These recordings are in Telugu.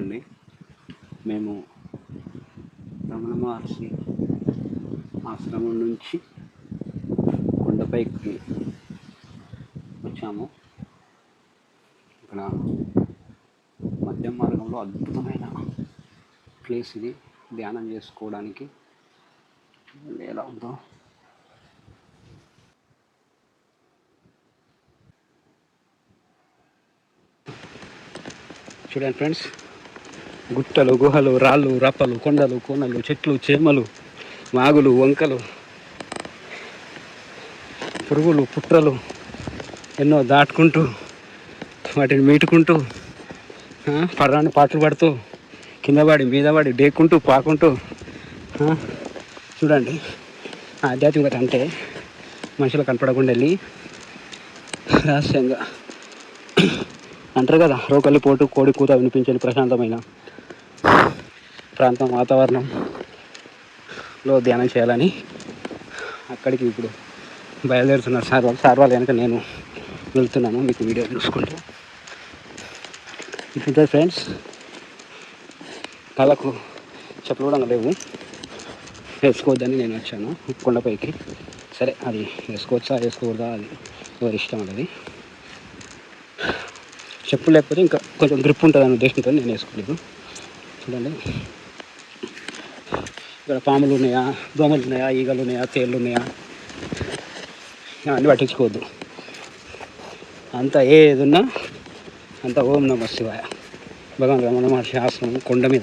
చూడండి మేము రమణ మహర్షి ఆశ్రమం నుంచి కొండపైకి వచ్చాము. ఇక్కడ మధ్య మార్గంలో అద్భుతమైన ప్లేస్ ఇది. ధ్యానం చేసుకోవడానికి ఎలా ఉందో. చూడండి ఫ్రెండ్స్ గుట్టలు గుహలు రాళ్ళు రప్పలు కొండలు కోనలు చెట్లు చేమలు మాగులు వంకలు పురుగులు పుట్రలు ఎన్నో దాటుకుంటూ వాటిని మీటుకుంటూ పడరాని పాటలు పడుతూ కింద పడి మీద పడి డేక్కుంటూ పాకుంటూ చూడండి. ఆధ్యాత్మికత అంటే మనుషులు కనపడకుండా వెళ్ళి రహస్యంగా అంటారు కదా రోకలి పోటు కోడి కూత వినిపించని ప్రశాంతమైన ప్రాంతం వాతావరణంలో ధ్యానం చేయాలని అక్కడికి ఇప్పుడు బయలుదేరుతున్నారు. సార్ వాళ్ళు సార్ వాళ్ళు వెనక నేను వెళ్తున్నాను. మీకు వీడియో చూసుకుంటూ. ఇప్పుడు ఫ్రెండ్స్ కళ్ళకు చెప్పులు కూడా లేవు. వేసుకోవద్దని నేను వచ్చాను. కొండపైకి. సరే అది వేసుకోవచ్చా వేసుకోకూడదా అది ఎవరి ఇష్టం అది చెప్పులు లేకపోతే ఇంకా కొంచెం గ్రిప్ ఉంటుంది అనే ఉద్దేశంతో నేను వేసుకోలేదు. చూడండి. ఇక్కడ పాములు ఉన్నాయా? దోమలు ఉన్నాయా? ఈగలు ఉన్నాయా? తేళ్ళు ఉన్నాయా? అన్నీ పట్టించుకోవద్దు. అంత ఏదున్నా అంత ఓం నమ శివాయ. భగవాన్ రమణ మహర్షి ఆశ్రమం కొండ మీద.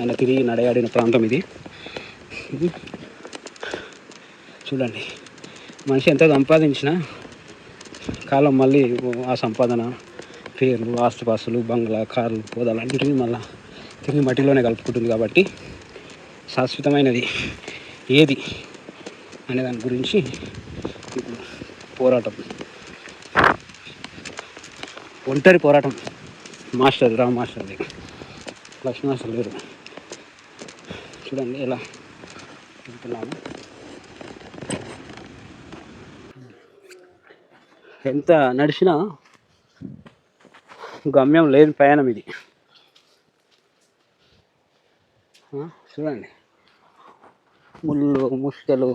ఆయన తిరిగి నడయాడిన ప్రాంతం ఇది. చూడండి. మనిషి ఎంత సంపాదించినా కాలం మళ్ళీ ఆ సంపాదన పేర్లు ఆస్తుపాస్తులు బంగ్లా కార్లు పోదాలు అన్నింటినీ మళ్ళీ తిరిగి మట్టిలోనే కలుపుకుంటుంది కాబట్టి శాశ్వతమైనది. ఏది అనే దాని గురించి ఇప్పుడు పోరాటం. ఒంటరి పోరాటం. మాస్టర్ రామ్ మాస్టర్ది లక్ష్మీ మాస్టర్ లేరు. చూడండి ఎలా వెళ్తున్నాము. ఎంత నడిచినా గమ్యం లేని ప్రయాణం ఇది ఆ, చూడండి. ముళ్ళు ముష్టలు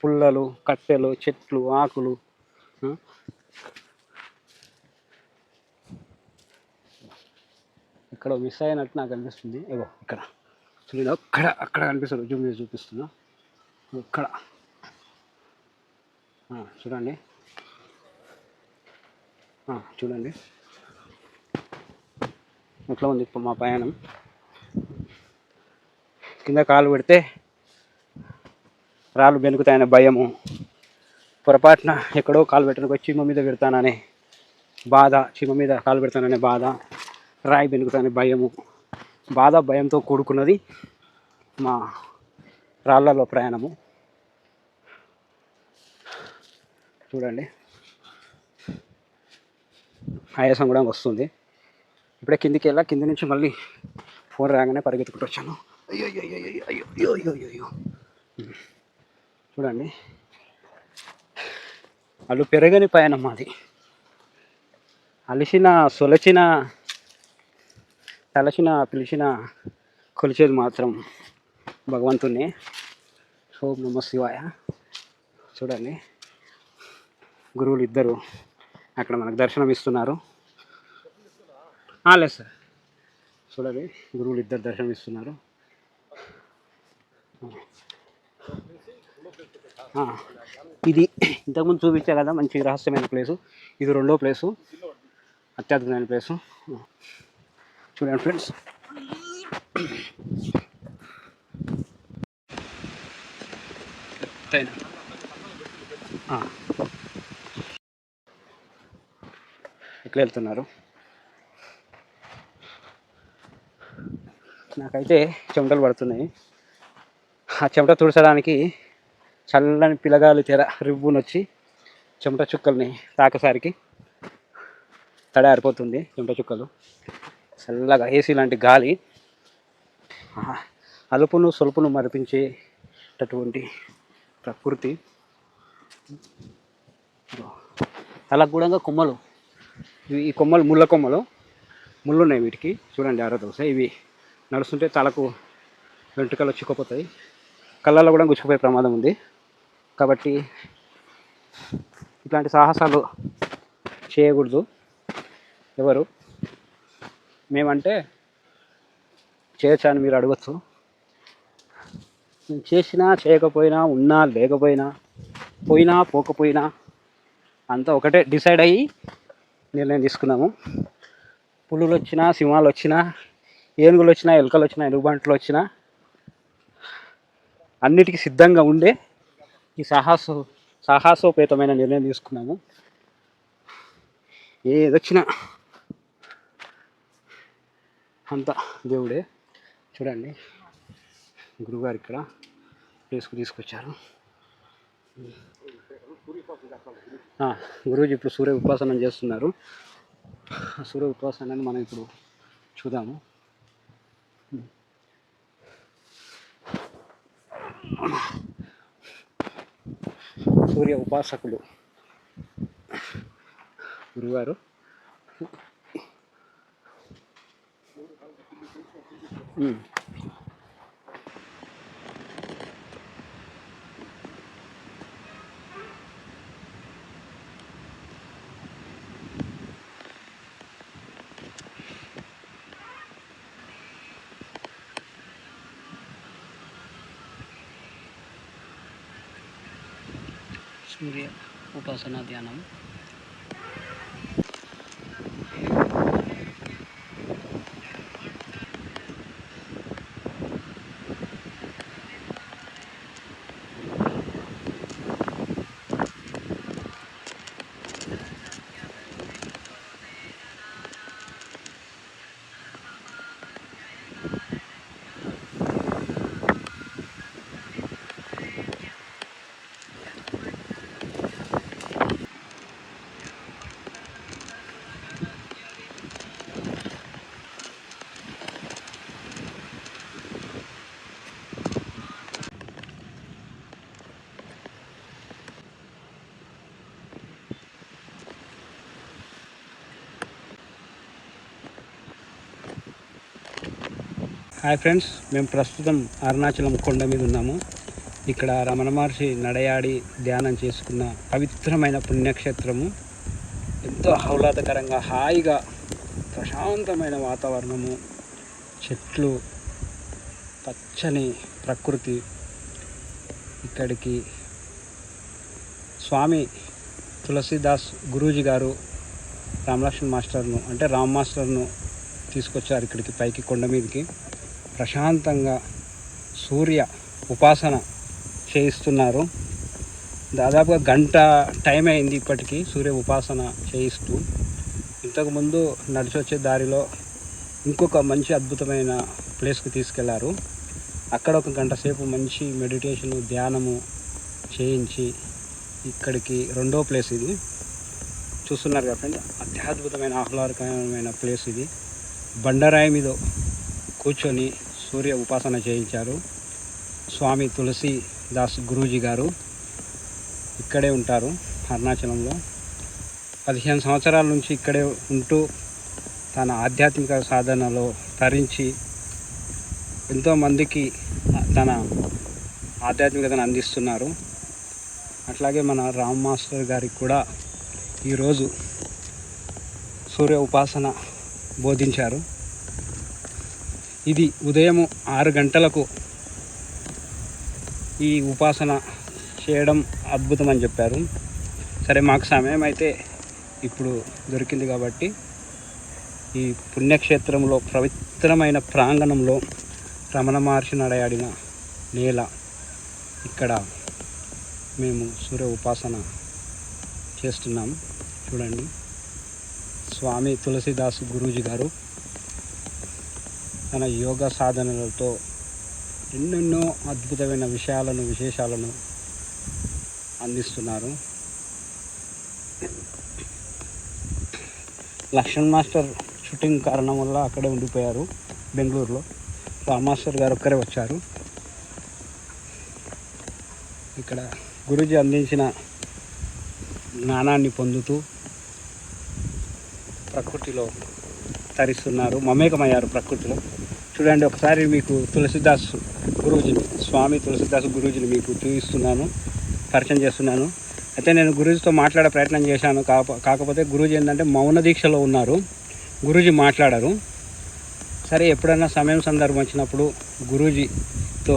పుల్లలు కట్టెలు చెట్లు ఆకులు ఇక్కడ మిస్ అయినట్టు నాకు అనిపిస్తుంది. ఏవో ఇక్కడ. చూడండి అక్కడ అక్కడ కనిపిస్తుంది. జూమ్ చేసి చూపిస్తున్నా. ఇక్కడ. చూడండి. చూడండి. ఎట్లా ఉంది ఇప్పుడు మా ప్రయాణం? కింద కాలు పెడితే రాళ్ళు బెనుకుతాయనే భయము. పొరపాటున ఎక్కడో కాలు పెట్టడానికి చీమ మీద పెడతాననే బాధ చీమ మీద కాలు పెడతాననే బాధ రాయి బెనుకుతాననే భయము. బాధ భయంతో కూడుకున్నది మా రాళ్ళలో ప్రయాణము. చూడండి. ఆయాసం కూడా వస్తుంది. ఇప్పుడే కిందికి వెళ్ళా కింది నుంచి మళ్ళీ ఫోన్ రాగానే పరిగెత్తుకుంటూ వచ్చాను. అయ్యో అయ్యో అయ్యో అయ్యో అయ్యో అయ్యో అయ్యో అయ్యో చూడండి వాళ్ళు పెరగని పయనం మాది అలిసిన సొలచిన తలచిన పిలిచిన కొలిచేది మాత్రం భగవంతుణ్ణి ఓం నమ శివాయ చూడండి గురువులు ఇద్దరు అక్కడ మనకు దర్శనం ఇస్తున్నారు లేదు సార్ చూడండి గురువులు ఇద్దరు దర్శనం ఇస్తున్నారు ఇది ఇంతకుముందు చూపించా కదా మంచి రహస్యమైన ప్లేసు ఇది రెండో ప్లేసు అత్యాధునికమైన ప్లేసు చూడండి ఫ్రెండ్స్ ఎత్తైన. ఎట్లా వెళ్తున్నారు? నాకైతే చెమటలు పడుతున్నాయి. ఆ చెమట తుడచడానికి చల్లని పిలగాలు తెర రివ్వునొచ్చి చెమట చుక్కల్ని తాకసారికి తడారిపోతుంది చెమట చుక్కలు. చల్లగా ఏసీ లాంటి గాలి. అలుపును సొలుపును మరిపించేటటువంటి ప్రకృతి. అలా కూడా కొమ్మలు. ఈ కొమ్మలు ముళ్ళ కొమ్మలు. ముళ్ళు ఉన్నాయి వీటికి. చూడండి జాగ్రత్త దోశ ఇవి నడుస్తుంటే తలకు వెంట్రుకలు చిక్కపోతాయి. కళ్ళల్లో కూడా గుచ్చిపోయే ప్రమాదం ఉంది. కాబట్టి ఇట్లాంటి సాహసాలు చేయకూడదు. ఎవరు? మేమంటే చేయొచ్చా అని మీరు అడగచ్చు. నేను చేసినా చేయకపోయినా ఉన్నా లేకపోయినా పోయినా పోకపోయినా అంతా ఒకటే డిసైడ్ అయ్యి నిర్ణయం తీసుకున్నాము. పులులు వచ్చినా సింహాలు వచ్చినా ఏనుగులు వచ్చినా ఎలుకలు వచ్చినా ఎలుగుబంట్లు వచ్చినా అన్నిటికీ సిద్ధంగా ఉండే ఈ సాహస సాహసోపేతమైన నిర్ణయం తీసుకున్నాము. ఏదొచ్చినా అంత దేవుడే. చూడండి గురుగారు ఇక్కడ ప్లేస్కు తీసుకొచ్చారు. గురువుజీ ఇప్పుడు సూర్య ఉపాసనం చేస్తున్నారు. సూర్య ఉపాసనాన్ని మనం ఇప్పుడు చూద్దాము. సూర్య ఉపాసకులు గురువారు Mm. సూర్య ఉపాసన ధ్యానం హాయ్ ఫ్రెండ్స్ మేము ప్రస్తుతం అరుణాచలం కొండ మీద ఉన్నాము. ఇక్కడ రమణ మహర్షి నడయాడి ధ్యానం చేసుకున్న పవిత్రమైన పుణ్యక్షేత్రము. ఎంతో ఆహ్లాదకరంగా హాయిగా ప్రశాంతమైన వాతావరణము. చెట్లు పచ్చని ప్రకృతి. ఇక్కడికి స్వామి తులసీదాస్ గురూజీ గారు రామలక్ష్మణ్ మాస్టర్ను అంటే రామ్ మాస్టర్ను తీసుకొచ్చారు ఇక్కడికి పైకి కొండ మీదకి. ప్రశాంతంగా సూర్య ఉపాసన చేయిస్తున్నారు. దాదాపుగా గంట టైం అయింది ఇప్పటికీ సూర్య ఉపాసన చేయిస్తూ. ఇంతకుముందు నడిచి వచ్చే దారిలో ఇంకొక మంచి అద్భుతమైన ప్లేస్కి తీసుకెళ్ళారు. అక్కడ ఒక గంట సేపు మంచి మెడిటేషను ధ్యానము చేయించి ఇక్కడికి రెండో ప్లేస్ ఇది. చూస్తున్నారు కదా ఫ్రెండ్ అత్యద్భుతమైన ఆహ్లాదకరమైన ప్లేస్ ఇది. బండరాయి మీద కూర్చొని సూర్య ఉపాసన చేయించారు. స్వామి తులసి దాస్ గురూజీ గారు ఇక్కడే ఉంటారు అరుణాచలంలో. పదిహేను సంవత్సరాల నుంచి ఇక్కడే ఉంటూ తన ఆధ్యాత్మిక సాధనలో తరించి ఎంతోమందికి తన ఆధ్యాత్మికతను అందిస్తున్నారు. అట్లాగే మన రామ్ మాస్టర్ గారికి కూడా ఈరోజు సూర్య ఉపాసన బోధించారు. ఇది ఉదయం ఆరు గంటలకు ఈ ఉపాసన చేయడం అద్భుతం అని చెప్పారు. సరే మాకు సమయం అయితే ఇప్పుడు దొరికింది కాబట్టి ఈ పుణ్యక్షేత్రంలో పవిత్రమైన ప్రాంగణంలో రమణ మహర్షి నడయాడిన నేల. ఇక్కడ మేము సూర్య ఉపాసన చేస్తున్నాం. చూడండి. స్వామి తులసిదాస్ గురూజీ గారు తన యోగ సాధనలతో ఎన్నెన్నో అద్భుతమైన విషయాలను విశేషాలను అందిస్తున్నారు. లక్ష్మణ్ మాస్టర్ షూటింగ్ కారణం వల్ల అక్కడే ఉండిపోయారు బెంగళూరులో. రామ్ మాస్టర్ గారు ఒక్కరే వచ్చారు. ఇక్కడ గురుజీ అందించిన జ్ఞానాన్ని పొందుతూ ప్రకృతిలో తరిస్తున్నారు. మమేకమయ్యారు ప్రకృతిలో. చూడండి ఒకసారి మీకు తులసిదాస్ గురూజీని స్వామి తులసిదాస్ గురూజీని మీకు చూపిస్తున్నాను పరిచయం చేస్తున్నాను. అయితే నేను గురూజీతో మాట్లాడే ప్రయత్నం చేశాను కాకపోతే గురూజీ ఏంటంటే మౌన దీక్షలో ఉన్నారు. గురూజీ మాట్లాడారు. సరే ఎప్పుడైనా సమయం సందర్భం వచ్చినప్పుడు గురూజీతో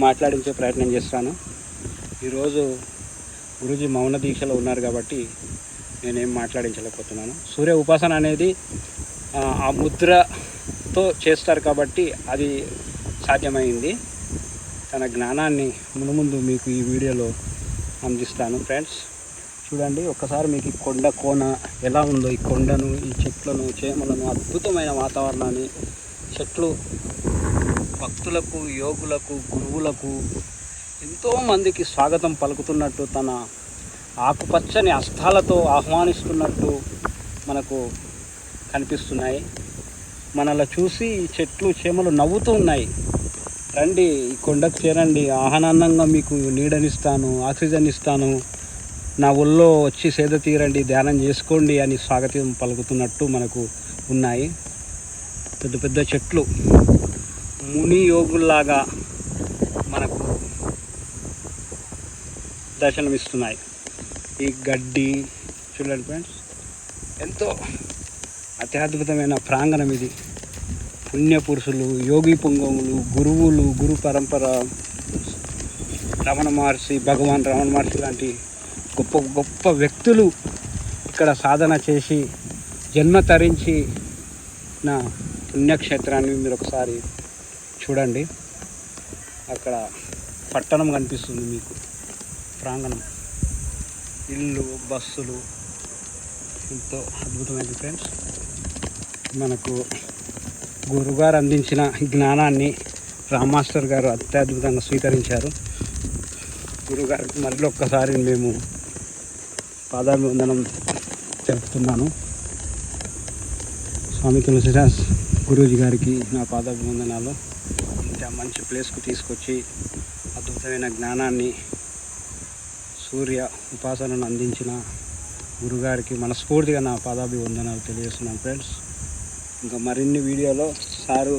మాట్లాడించే ప్రయత్నం చేస్తాను. ఈరోజు గురూజీ మౌన దీక్షలో ఉన్నారు కాబట్టి నేనేం మాట్లాడించలేకపోతున్నాను. సూర్య ఉపాసన అనేది ఆ, ముద్ర తో చేస్తారు కాబట్టి అది సాధ్యమైంది. తన జ్ఞానాన్ని మునుముందు మీకు ఈ వీడియోలో అందిస్తాను ఫ్రెండ్స్. చూడండి ఒకసారి మీకు ఈ కొండ కోన ఎలా ఉందో ఈ కొండను ఈ చెట్లను చేమలను అద్భుతమైన వాతావరణాన్ని చెట్లు భక్తులకు యోగులకు గురువులకు ఎంతోమందికి స్వాగతం పలుకుతున్నట్టు తన ఆకుపచ్చని అస్తాలతో ఆహ్వానిస్తున్నట్టు మనకు కనిపిస్తున్నాయి. మనలా చూసి చెట్లు చేమలు నవ్వుతూ ఉన్నాయి. రండి ఈ కొండకు చేరండి. ఆహ్వానంగా మీకు నీడనిస్తాను ఆక్సిజన్ ఇస్తాను. నా ఒళ్ళో వచ్చి సేద తీరండి ధ్యానం చేసుకోండి అని స్వాగతం పలుకుతున్నట్టు మనకు ఉన్నాయి. పెద్ద పెద్ద చెట్లు. ముని యోగుల్లాగా మనకు దర్శనమిస్తున్నాయి. ఈ గడ్డి చూడండి ఫ్రెండ్స్ ఎంతో అత్యద్భుతమైన ప్రాంగణం ఇది. పుణ్యపురుషులు యోగి పుంగములు గురువులు గురు పరంపర రమణ మహర్షి భగవాన్ రమణ మహర్షి లాంటి గొప్ప గొప్ప వ్యక్తులు ఇక్కడ సాధన చేసి జన్మ తరించి నా పుణ్యక్షేత్రాన్ని మీరు ఒకసారి చూడండి. అక్కడ పట్టణం కనిపిస్తుంది మీకు ప్రాంగణం. ఇల్లు బస్సులు ఎంతో అద్భుతమైనది ఫ్రెండ్స్. మనకు గురుగారు అందించిన జ్ఞానాన్ని రామ్ మాస్టర్ గారు అత్యద్భుతంగా స్వీకరించారు. గురుగారికి మళ్ళీ ఒక్కసారి మేము పాదాభివందనం తెలుపుతున్నాను స్వామి తులసిదాస్ గురూజీ గారికి నా పాదాభివందనాలు. ఇంత మంచి ప్లేస్కు తీసుకొచ్చి అద్భుతమైన జ్ఞానాన్ని సూర్య ఉపాసనను అందించిన గురుగారికి మనస్ఫూర్తిగా నా పాదాభివందనాలు తెలియజేస్తున్నాను ఫ్రెండ్స్. ఇంకా మరిన్ని వీడియోలో సారు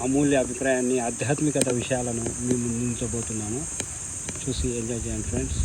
అమూల్య అభిప్రాయాన్ని ఆధ్యాత్మికత విషయాలను మీ ముందుంచబోతున్నాను చూసి ఎంజాయ్ చేయండి ఫ్రెండ్స్.